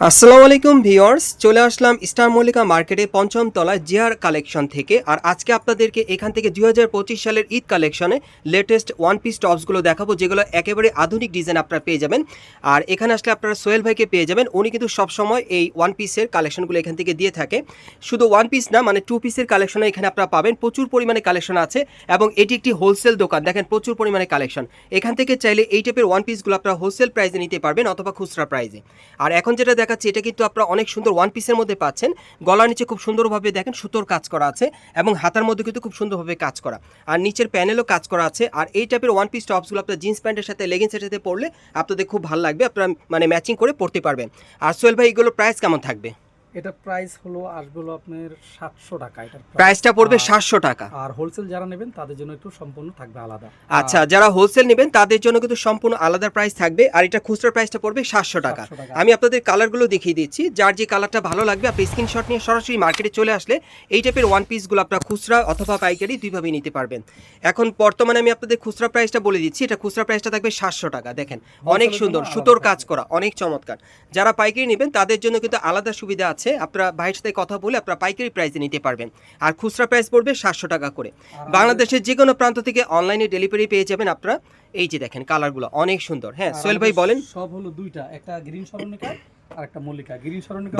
আসসালামু আলাইকুম ভিউয়ার্স, চলে আসলাম স্টার মল্লিকা মার্কেটে পঞ্চম তলায় জিয়ার কালেকশন থেকে। আর আজকে আপনাদেরকে এখান থেকে দুই হাজার পঁচিশ সালের ঈদ কালেকশনে লেটেস্ট ওয়ান পিস টপসগুলো দেখাবো, যেগুলো একেবারে আধুনিক ডিজাইন আপনারা পেয়ে যাবেন। আর এখানে আসলে আপনারা সোহেল ভাইকে পেয়ে যাবেন, উনি কিন্তু সবসময় এই ওয়ান পিসের কালেকশনগুলো এখান থেকে দিয়ে থাকে। শুধু ওয়ান পিস না মানে টু পিসের কালেকশনে এখানে আপনারা পাবেন, প্রচুর পরিমাণে কালেকশন আছে এবং এটি একটি হোলসেল দোকান, দেখেন প্রচুর পরিমাণে কালেকশন এখান থেকে চাইলে এই টাইপের ওয়ান পিসগুলো আপনারা হোলসেল প্রাইজে নিতে পারবেন অথবা খুচরা প্রাইজে আর এখন যেটা দেখাচ্ছি, এটা কিন্তু আপনারা অনেক সুন্দর ওয়ান পিসের মধ্যে পাচ্ছেন। গলার নিচে খুব সুন্দরভাবে দেখেন সুতোর কাজ করা আছে এবং হাতার মধ্যে কিন্তু খুব সুন্দরভাবে কাজ করা। আর নিচের প্যানেলও কাজ করা আছে। আর এই টাইপের ওয়ান পিস টপসগুলো আপনার জিন্স প্যান্টের সাথে লেগিংসের সাথে পরলে আপনাদের খুব ভালো লাগবে। আপনারা মানে ম্যাচিং করে পড়তে পারবেন। আর সোহেল ভাই, এগুলোর প্রাইস কেমন থাকবে? এটা প্রাইস হলো আসবে হলো আপনার সাতশো টাকা। এটা প্রাইসটা পড়বে সাতশো টাকা। আর হোলসেল যারা নেবেন তাদের জন্য একটু সম্পূর্ণ থাকবে আলাদা। আচ্ছা যারা হোলসেল নেবেন তাদের জন্য কিন্তু সম্পূর্ণ আলাদা প্রাইস থাকবে। আর এটা খুচরা প্রাইসটা পড়বে সাতশো টাকা। আমি আপনাদের কালারগুলো দেখিয়ে দিচ্ছি। যার যে কালারটা ভালো লাগবে আপনি স্ক্রিনশট নিয়ে সরাসরি মার্কেটে চলে আসলে এই টাইপের ওয়ান পিসগুলো আপনারা খুচরা অথবা পাইকারি দুইভাবেই নিতে পারবেন। এখন বর্তমানে আমি আপনাদের খুচরা প্রাইসটা বলে দিচ্ছি। এটা খুচরা প্রাইসটা থাকবে সাতশো টাকা। দেখেন অনেক সুন্দর সুতোর কাজ করা অনেক চমৎকার। যারা পাইকারি নেবেন তাদের জন্য কিন্তু আলাদা সুবিধা আছে। আপনারা ভাইয়ের সাথে কথা বলে আপনারা পাইকারি প্রাইসে নিতে পারবেন। আর খুচরা প্রাইস পড়বে সাতশো টাকা করে। বাংলাদেশের যে কোনো প্রান্ত থেকে অনলাইনে ডেলিভারি পেয়ে যাবেন আপনারা। এই যে দেখেন কালারগুলো অনেক সুন্দর। হ্যাঁ সোহেল ভাই বলেন। সব হলো দুইটা একটা গ্রিন স্মরণিকা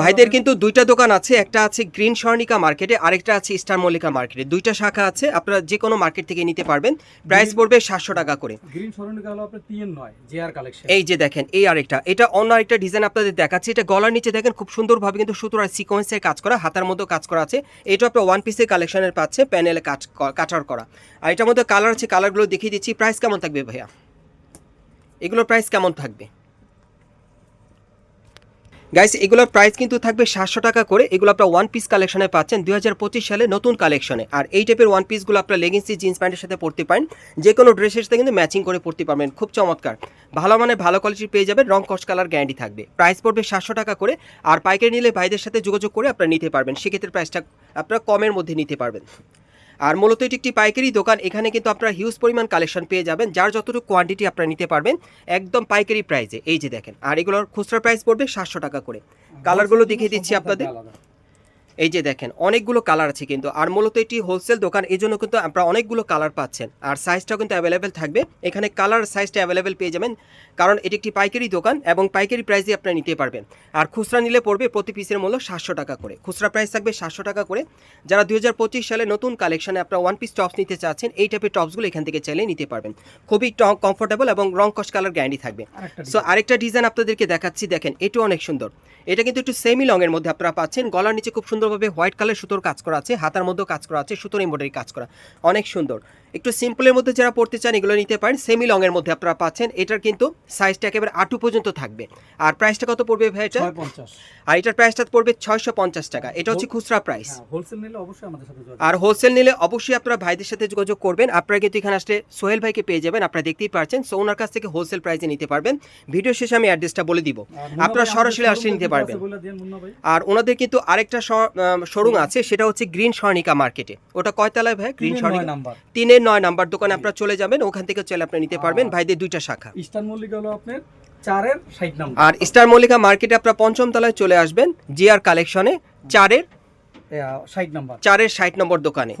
ভাইদের কিন্তু দুইটা দোকান আছে একটা আছে গ্রিন স্বর্ণিকা মার্কেটে আরেকটা আছে স্টার মল্লিকা মার্কেটে। দুইটা শাখা আছে আপনারা যে কোনো মার্কেট থেকে নিতে পারবেন। প্রাইস পড়বে সাতশো টাকা করে। গ্রিন স্মরণিকা হলো আপনার টিএন নয় জেআর কালেকশন। এই যে দেখেন এই আরেকটা। এটা অন্য আরেকটা ডিজাইন আপনাদের দেখাচ্ছি। এটা গলার নিচে দেখেন খুব সুন্দরভাবে কিন্তু সুতোর আর সিকোয়েন্সের কাজ করা হাতার মধ্যে কাজ করা আছে। এটা আপনার ওয়ান পিসের কালেকশনের পাচ্ছে প্যানেলে কাজ কাটার করা। আর এটার মধ্যে কালার আছে কালারগুলো দেখিয়ে দিচ্ছি। প্রাইস কেমন থাকবে ভাইয়া? এগুলোর প্রাইস কেমন থাকবে? গাইস এগুলোর প্রাইস কিন্তু থাকবে সাতশো টাকা করে। এগুলো আপনার ওয়ান পিস কালেকশনে পাচ্ছেন দু হাজার পঁচিশ সালে নতুন কালেকশনে আর এই টাইপের ওয়ান পিসগুলো আপনার লেগিংসি জিন্স প্যান্টের সাথে পরতে পারেন। যে কোনো ড্রেসের সাথে কিন্তু ম্যাচিং করে পরতে পারবেন। খুব চমৎকার। ভালো মানে ভালো কোয়ালিটির পেয়ে যাবেন, রং কস কালার গ্যারান্টি থাকবে। প্রাইস পড়বে সাতশো টাকা করে। আর পাইকারি নিলে ভাইদের সাথে যোগাযোগ করে আপনারা নিতে পারবেন। সেক্ষেত্রে প্রাইসটা আপনারা কমের মধ্যে নিতে পারবেন। আর মূলত এটি একটি পাইকারি দোকান এখানে কিন্তু আপনারা হিউজ পরিমাণ কালেকশন পেয়ে যাবেন যার যতটুকু কোয়ান্টিটি আপনারা নিতে পারবেন একদম পাইকারি প্রাইসে এই যে দেখেন আর এগুলোর খুচরা প্রাইস পড়বে সাতশো টাকা করে। কালারগুলো দেখিয়ে দিচ্ছি আপনাদের। এই যে দেখেন অনেকগুলো কালার আছে কিন্তু আর মূলত এটি হোলসেল দোকান এই জন্য কিন্তু আপনারা অনেকগুলো কালার পাচ্ছেন। আর সাইজটাও কিন্তু অ্যাভেলেবেল থাকবে। এখানে কালার সাইজটা অ্যাভেলেবেল পেয়ে যাবেন কারণ এটি একটি পাইকারি দোকান এবং পাইকারি প্রাইসে আপনারা নিতে পারবেন। আর খুচরা নিলে পড়বে প্রতি পিসের মূল্য সাতশো টাকা করে। খুচরা প্রাইস থাকবে সাতশো টাকা করে। যারা দু হাজার পঁচিশ সালে নতুন কালেকশনে আপনারা ওয়ান পিস টপস নিতে চাচ্ছেন এই টাইপের টপসগুলো এখান থেকে চাইলে নিতে পারবেন। খুবই কমফোর্টেবল এবং রং কস কালার গ্যারান্টি থাকবে। সো আরেকটা ডিজাইন আপনাদেরকে দেখাচ্ছি দেখেন এটাও অনেক সুন্দর। এটা কিন্তু একটু সেমি লং এর মধ্যে আপনারা পাচ্ছেন। গলার নিচে খুব সুন্দরভাবে হোয়াইট কালার সুতোর কাজ করা আছে, হাতার মধ্যেও কাজ করা আছে, সুতোর এমব্রয়ডারি কাজ করা। অনেক সুন্দর। একটু সিম্পলের মধ্যে যারা পড়তে চান এগুলো নিতে পারেন। সেমি লং এর মধ্যে আপনারা পাচ্ছেন। এটার কিন্তু সাইজটা একেবারে আটু পর্যন্ত থাকবে। আর প্রাইসটা কত পড়বে ভাই এটা? আর এটার প্রাইসটা পড়বে ছয়শো পঞ্চাশ টাকা। এটা হচ্ছে খুচরা প্রাইস হোলসেল নিলে অবশ্যই আমাদের সাথে যোগাযোগ আর হোলসেল নিলে অবশ্যই আপনারা ভাইদের সাথে যোগাযোগ করবেন। আপনারা কিন্তু এখানে আসলে সোহেল ভাইকে পেয়ে যাবেন আপনারা দেখতেই পারছেন সো ওনার কাছ থেকে হোলসেল প্রাইসে নিতে পারবেন। ভিডিও শেষে আমি অ্যাড্রেসটা বলে দিব। আপনারা সরাসরি আসলে নিতে পারবেন। আর ওনাদের কিন্তু আরেকটা শোরুম আছে সেটা হচ্ছে গ্রিন স্বর্ণিকা মার্কেটে। ওটা কয়তলায় ভাই? গ্রিন স্বর্ণিকা? তিনের নয় নাম্বার দোকানে আপনারা চলে যাবেন ওখান থেকে চলে আপনি নিতে পারবেন। ভাইদের দুইটা শাখা। ইস্টার্ন মল্লিকা হলো আপনার চারের ষাট নাম্বার। আর স্টার মল্লিকা মার্কেটে আপনারা পঞ্চম তলায় চলে আসবেন জিআর কালেকশনে চারের ষাট নাম্বার। চারের ষাট নম্বর দোকানে।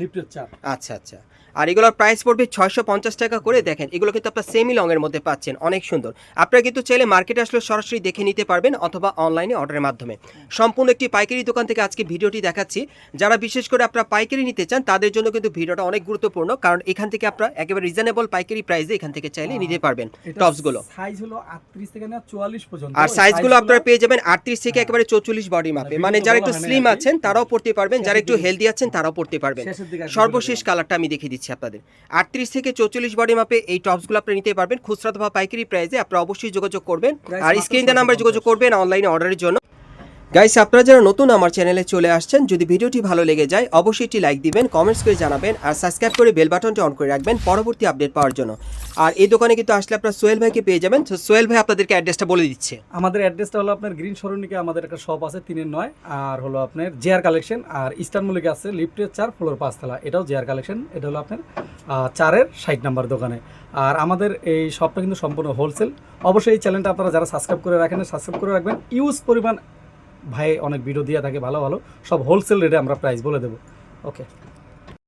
লিফটের চার। আচ্ছা আচ্ছা। আর এগুলোর প্রাইস পড়বে ছয়শো পঞ্চাশ টাকা করে। দেখেন এগুলো কিন্তু আপনার সেমি লংয়ের মধ্যে পাচ্ছেন। অনেক সুন্দর। আপনারা কিন্তু চাইলে মার্কেটে আসলে সরাসরি দেখে নিতে পারবেন অথবা অনলাইনে অর্ডারের মাধ্যমে। সম্পূর্ণ একটি পাইকারি দোকান থেকে আজকে ভিডিওটি দেখাচ্ছি। যারা বিশেষ করে আপনারা পাইকারি নিতে চান তাদের জন্য কিন্তু ভিডিওটা অনেক গুরুত্বপূর্ণ। কারণ এখান থেকে আপনারা একেবারে রিজনেবল পাইকারি প্রাইসে এখান থেকে চাইলে নিতে পারবেন টপসগুলো সাইজ হলো 38 থেকে না 44 পর্যন্ত। আর সাইজগুলো আপনারা পেয়ে যাবেন আটত্রিশ থেকে একেবারে চৌচল্লিশ বডি মাপে মানে যারা একটু স্লিম কি। আছেন তারাও পড়তে পারবেন। যারা একটু হেলদি আছেন তারাও পড়তে পারবেন। সর্বশেষ কালারটা আমি দেখিয়ে দিচ্ছি আপনাদের। আটত্রিশ থেকে চৌচল্লিশ বডি মাপে এই টপসগুলো আপনি নিতে পারবেন। খুচরা অথবা পাইকারি প্রাইসে আপনারা অবশ্যই যোগাযোগ করবেন। আর স্ক্রিন দা নাম্বার যোগাযোগ করবেন অনলাইনে অর্ডারের জন্য। গাইস আপনারা যারা নতুন আমার চ্যানেলে চলে আসছেন, যদি ভিডিওটি ভালো লেগে যায়, অবশ্যই একটি লাইক দিবেন কমেন্টস করে জানাবেন, আর সাবস্ক্রাইব করে বেল বাটনটি অন করে রাখবেন পরবর্তী আপডেট পাওয়ার জন্য। আর এই দোকানে কিন্তু আসলে আপনারা সোহেল ভাইকে পেয়ে যাবেন। তো সোহেল ভাই আপনাদেরকে অ্যাড্রেসটা বলে দিচ্ছে। আমাদের অ্যাড্রেসটা হলো আপনার গ্রিন সরণিকে আমাদের একটা শপ আছে, তিনের নয়, আর হলো আপনার জেয়ার কালেকশন আর ইস্টার্ন মল্লিকে আছে, লিফটের চার ফ্লোর পাঁচতলা। এটাও জেয়ার কালেকশন এটা হলো আপনার চারের ষাট নাম্বার দোকানে। আর আমাদের এই শপটা কিন্তু সম্পূর্ণ হোলসেল অবশ্যই এই চ্যানেলটা আপনারা যারা সাবস্ক্রাইব করে রাখেন সাবস্ক্রাইব করে রাখবেন। ইউজ পরিমাণ ভাই অনেক ভিডিও দিয়ে থাকে, ভালো ভালো। সব হোলসেল রেটে আমরা প্রাইস বলে দেবো। ওকে